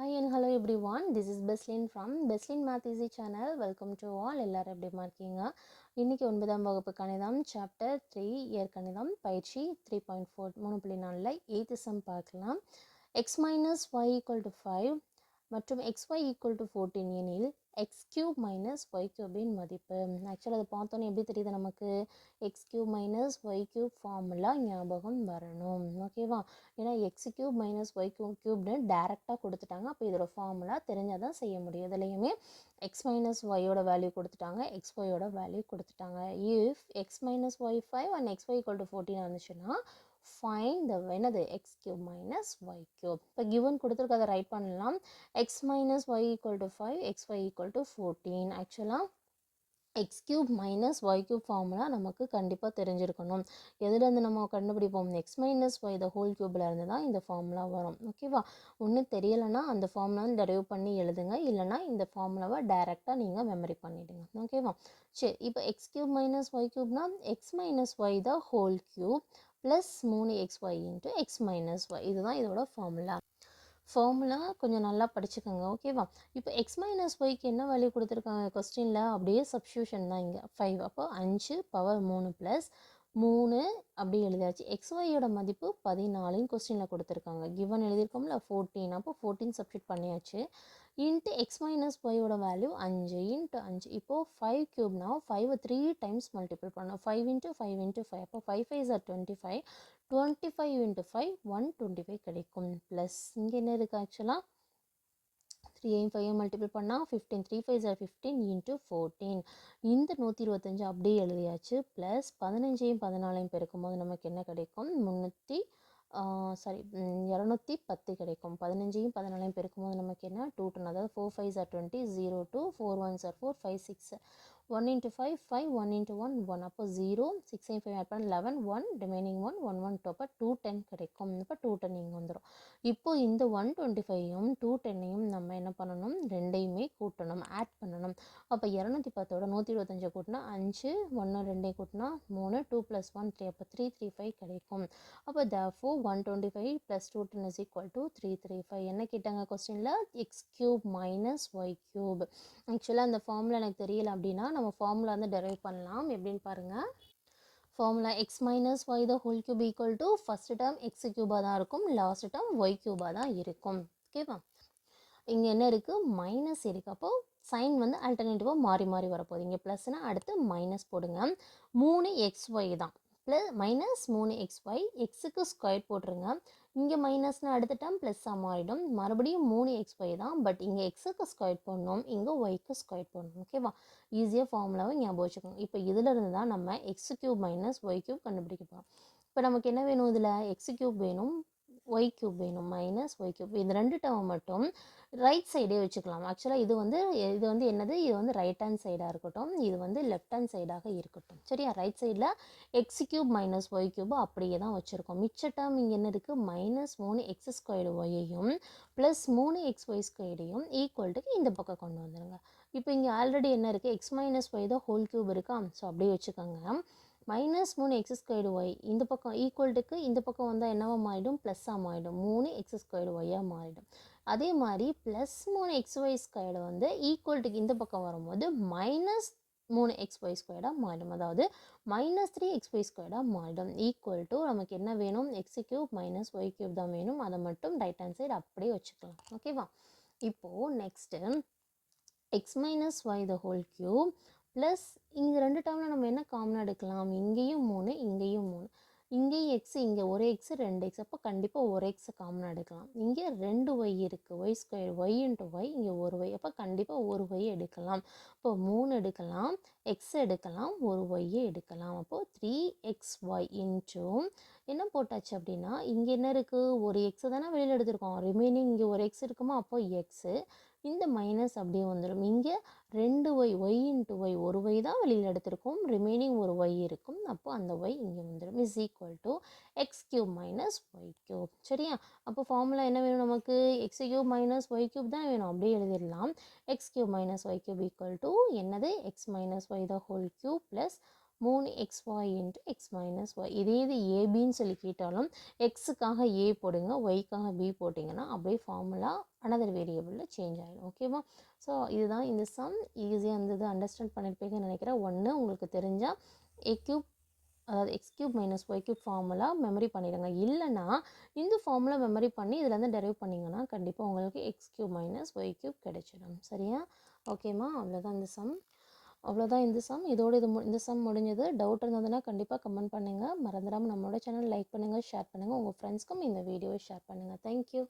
Hi and hello everyone this is Beslin from Beslin math easy channel welcome to all எல்லோரும் எப்படிமா இருக்கீங்க? இன்றைக்கி ஒன்பதாம் வகுப்பு கணிதம் சாப்டர் த்ரீ இயர் கணிதம் பயிற்சி த்ரீ பாயிண்ட் ஃபோர் மூணு புள்ளி நாலில் எயித்து சம் பார்க்கலாம். X minus Y equal to five மற்றும் X Y equal to fourteen எனில் எக்ஸ் கியூப் மைனஸ் ஒய் கியூபின் மதிப்பு. ஆக்சுவலாக அதை பார்த்தோன்னே எப்படி தெரியுது நமக்கு? X cube minus Y cube formula ஞாபகம் வரணும். ஓகேவா ஏன்னா X cube minus Y cube கியூப்னு டேரெக்டாக கொடுத்துட்டாங்க. அப்போ இதோட ஃபார்முலா தெரிஞ்சால் தான் செய்ய முடியும். இதுலேயுமே எக்ஸ் மைனஸ் ஒய்யோட வேல்யூ கொடுத்துட்டாங்க. எக்ஸ் ஒய்யோட வேல்யூ கொடுத்துட்டாங்க. If X minus Y five and X Y equal to fourteen இருந்துச்சுன்னா ஃபைன் த என்னது? X cube minus Y cube இப்போ கிவன் கொடுத்துருக்கதை ரைட் பண்ணலாம். X minus Y equal to five X Y equal to fourteen ஆக்சுவலாக X cube minus Y cube formula நமக்கு கண்டிப்பாக தெரிஞ்சிருக்கணும். எதுலேருந்து நம்ம கண்டுபிடிப்போம்? X minus Y the whole கியூபில் இருந்து தான் இந்த ஃபார்முலா வரும். ஓகேவா ஒன்றும் தெரியலைன்னா அந்த ஃபார்முலா டெரைவ் பண்ணி எழுதுங்க. இல்லைனா இந்த ஃபார்முலாவை டைரெக்டாக நீங்கள் மெமரி பண்ணிவிடுங்க ஓகேவா சரி இப்போ X cube minus Y கியூப்னா X minus Y the whole cube plus மூணு X Y into X minus Y இதுதான் இதோட ஃபார்முலா ஃபார்முலா கொஞ்சம் நல்லா படிச்சுக்கோங்க ஓகேவா இப்போ எக்ஸ் மைனஸ் ஒய்க்கு என்ன வேல்யூ கொடுத்துருக்காங்க? கொஸ்டினில் அப்படியே சப்ஸ்டியூஷன் தான் இங்கே. ஃபைவ் அப்போ அஞ்சு பவர் மூணு ப்ளஸ் மூணு அப்படி எழுதியாச்சு. எக்ஸ்ஒய்யோட மதிப்பு பதினாலுன்னு கொஸ்டினில் கொடுத்துருக்காங்க. கிவன் எழுதியிருக்கோம்ல ஃபோர்டீன் அப்போ ஃபோர்டீன் சப்ஸ்டியூட் பண்ணியாச்சு. இன்ட்டு எக்ஸ் மைனஸ் ஒய்யோட வேல்யூ அஞ்சு இன்ட்டு அஞ்சு. இப்போது ஃபைவ் க்யூப்னா ஃபைவ் த்ரீ டைம்ஸ் மல்டிபிள் பண்ணோம் five into five into five அப்போ five five are twenty five twenty five into five one twenty five கிடைக்கும். ப்ளஸ் இங்கே என்ன இருக்குது ஆக்சுவலாக த்ரீயையும் ஃபைவையும் மல்டிபிள் பண்ணால் fifteen three five are fifteen into fourteen இந்த நூற்றி இருபத்தஞ்சு அப்படியே எழுதியாச்சு. ப்ளஸ் பதினஞ்சையும் பதினாலையும் பெருக்கும் போது நமக்கு என்ன கிடைக்கும்? முந்நூற்றி சாரி இரநூத்தி பத்து கிடைக்கும். பதினஞ்சையும் பதினாலையும் பெருக்கும்போது நமக்கு என்ன? டூ டென் அதாவது four five are twenty zero two four one are four five six one into five five one into one one அப்போ ஜீரோ சிக்ஸ் ஃபைவ் ஆட் பண்ண eleven one remaining one one one two அப்போ two ten கிடைக்கும். இப்போ two ten இங்கே வந்துடும் இப்போ இந்த one twenty ஃபைவையும் டூ டென்னையும் நம்ம என்ன பண்ணணும்? ரெண்டையுமே கூட்டணும். ஆட் பண்ணணும். அப்போ இரநூத்தி பத்தோட நூற்றி இருபத்தஞ்சு கூட்டினா அஞ்சு ஒன்று ரெண்டையும் கூட்டினா மூணு டூ ப்ளஸ் ஒன் த்ரீ அப்போ த்ரீ த்ரீ ஃபைவ் கிடைக்கும். அப்போ the four one twenty five plus two ten is equal to three three five என்ன கேட்டாங்க கொஸ்டினில் X cube minus Y cube ஆக்சுவலாக அந்த ஃபார்முலா எனக்கு தெரியல அப்படின்னா நம்ம ஃபார்முலா வந்து டெரைவ் பண்ணலாம். எப்படின்னு பாருங்கள் formula X minus Y the whole cube equal to first term X கியூபாக தான் இருக்கும். லாஸ்ட் டேர்ம் ஒய் கியூபாக தான் இருக்கும். ஓகேவா இங்கே என்ன இருக்குது மைனஸ் இருக்குது அப்போது சைன் வந்து ஆல்டர்னேட்டிவாக மாறி மாறி வரப்போகுது. இங்கே ப்ளஸ்னால் அடுத்து மைனஸ் போடுங்க. மூணு எக்ஸ் ஒய் தான். ப்ளஸ் மைனஸ் மூணு எக்ஸ் ஒய் எக்ஸுக்கு ஸ்கொயர் போட்டுருங்க. இங்கே மைனஸ்னால் அடுத்த டேம் ப்ளஸ்ஸாக மாறிடும் மறுபடியும் மூணு எக்ஸ் ஒய் தான். பட் இங்கே எக்ஸுக்கு ஸ்கொயர் பண்ணணும் இங்கே ஒய்க்கு ஸ்கொயர் பண்ணணும் ஓகேவா ஈஸியாக ஃபார்முலாவை ஞாபகம் வச்சுக்கணும் இப்போ இதிலிருந்து தான் நம்ம x cube minus y cube கண்டுபிடிக்க போகிறோம் இப்போ நமக்கு என்ன வேணும் இதில்? எக்ஸ் கியூப் வேணும். ஒய் கியூப் வேணும் மைனஸ் ஒய் கியூப் இந்த ரெண்டு டேர்ம் மட்டும் ரைட் சைடே வச்சுக்கலாம். ஆக்சுவலாக இது வந்து இது வந்து என்னது? இது வந்து ரைட் ஹேண்ட் சைடாக இருக்கட்டும். இது வந்து லெஃப்ட் ஹேண்ட் சைடாக இருக்கட்டும். சரியா? ரைட் சைடில் x cube minus y cube அப்படியே தான் வச்சுருக்கோம். மிச்ச டேர்ம் இங்கே என்ன இருக்குது மைனஸ் மூணு எக்ஸ் ஸ்கொயர்டு ஒய்யையும் ப்ளஸ் மூணு எக்ஸ் ஒய் ஸ்கொயர்டையும் ஈக்குவல்ட்டுக்கு இந்த பக்கம் கொண்டு வந்துடுங்க இப்போ இங்கே ஆல்ரெடி என்ன இருக்குது எக்ஸ் மைனஸ் ஒய் தான் ஹோல் கியூப் இருக்கா? ஸோ அப்படியே வச்சுக்கோங்க. மைனஸ் மூணு எக்ஸ் ஸ்கொயர்டு ஒய் இந்த பக்கம் ஈக்குவல்ட்டுக்கு இந்த பக்கம் வந்தால் என்னவாக மாறிடும்? ப்ளஸ்ஸாக மாறிடும். மூணு எக்ஸ் ஸ்கொயர்டு ஒய்யாக மாறிடும். அதே மாதிரி ப்ளஸ் மூணு எக்ஸ் ஒய் ஸ்கொயர்டு வந்து ஈக்குவல்ட்டுக்கு இந்த பக்கம் வரும்போது மைனஸ் மூணு எக்ஸ் ஒய் ஸ்கொயர்டாக மாறிடும். அதாவது மைனஸ் த்ரீ எக்ஸ் ஒய் ஸ்கொயர்டாக மாறிடும். ஈக்குவல் டு நமக்கு என்ன வேணும்? X cube minus y cube தான் வேணும். அதை மட்டும் ரைட் ஹேண்ட் சைடு அப்படியே வச்சுக்கலாம். ஓகேவா இப்போது next x minus y the whole cube plus இந்த ரெண்டு டேர்மில் நம்ம என்ன காமனாக எடுக்கலாம்? இங்கேயும் மூணு இங்கேயும் மூணு. இங்கேயும் எக்ஸ் இங்கே ஒரு எக்ஸ் ரெண்டு எக்ஸ் அப்போ கண்டிப்பாக ஒரு எக்ஸை காமனாக எடுக்கலாம். இங்கே ரெண்டு ஒய் இருக்குது y square y into y இங்கே ஒரு ஒய் அப்போ கண்டிப்பாக ஒரு ஒய் எடுக்கலாம். இப்போ மூணு எடுக்கலாம் எக்ஸ் எடுக்கலாம் ஒரு ஒய்யை எடுக்கலாம். அப்போது த்ரீ எக்ஸ் ஒய் இன்ட்டு என்ன போட்டாச்சு அப்படின்னா இங்கே என்ன இருக்குது ஒரு எக்ஸை தானே வெளியில் எடுத்திருக்கோம். ரிமைனிங் இங்கே ஒரு எக்ஸ் இருக்குமா? அப்போது எக்ஸு இந்த மைனஸ் அப்படியே வந்துடும் இங்கே ரெண்டு ஒய் ஒய் இன்ட்டு ஒய் ஒரு ஒய் தான் வெளியில் எடுத்திருக்கோம். ரிமைனிங் ஒரு ஒய் இருக்கும். அப்போது அந்த ஒய் இங்கே வந்துடும் is equal to x cube minus y cube சரியா? அப்போ ஃபார்முலா என்ன வேணும் நமக்கு? X cube minus y cube தான் வேணும். அப்படியே எழுதிடலாம். X cube minus y cube equal to என்னது? X minus y the whole cube plus மூணு x y into x minus y இதே இது ஏபின்னு சொல்லி கேட்டாலும் எக்ஸுக்காக ஏ போடுங்க ஒய்க்காக பி போட்டிங்கன்னா அப்படியே ஃபார்முலா அனதர் வேரியபிளில் சேஞ்ச் ஆகிடும் ஓகேவா ஸோ இதுதான் இந்த சம் ஈஸியாக இருந்தது. அண்டர்ஸ்டாண்ட் பண்ணியிருப்பீங்கன்னு நினைக்கிறேன். ஒன்று உங்களுக்கு தெரிஞ்சால் ஏ கியூப் அதாவது x cube minus y cube formula memory பண்ணிடுங்க. இல்லைனா இந்த ஃபார்முலா மெமரி பண்ணி இதுலேருந்து டெரைவ் பண்ணிங்கன்னா கண்டிப்பாக உங்களுக்கு x cube minus y cube கிடைச்சிடும். சரியா? ஓகேம்மா அவ்வளோதான் இந்த சம் அவ்வளோதான் இந்த சம். இதோடு இது மு- இந்த சம் முடிஞ்சது. டவுட் இருந்ததுன்னா கண்டிப்பாக கமெண்ட் பண்ணுங்கள் மறந்துடாமல் நம்மளோட சேனல் லைக் பண்ணுங்கள் ஷேர் பண்ணுங்கள் உங்கள் ஃப்ரெண்ட்ஸ்க்கும் இந்த வீடியோவை ஷேர் பண்ணுங்கள் தேங்க்யூ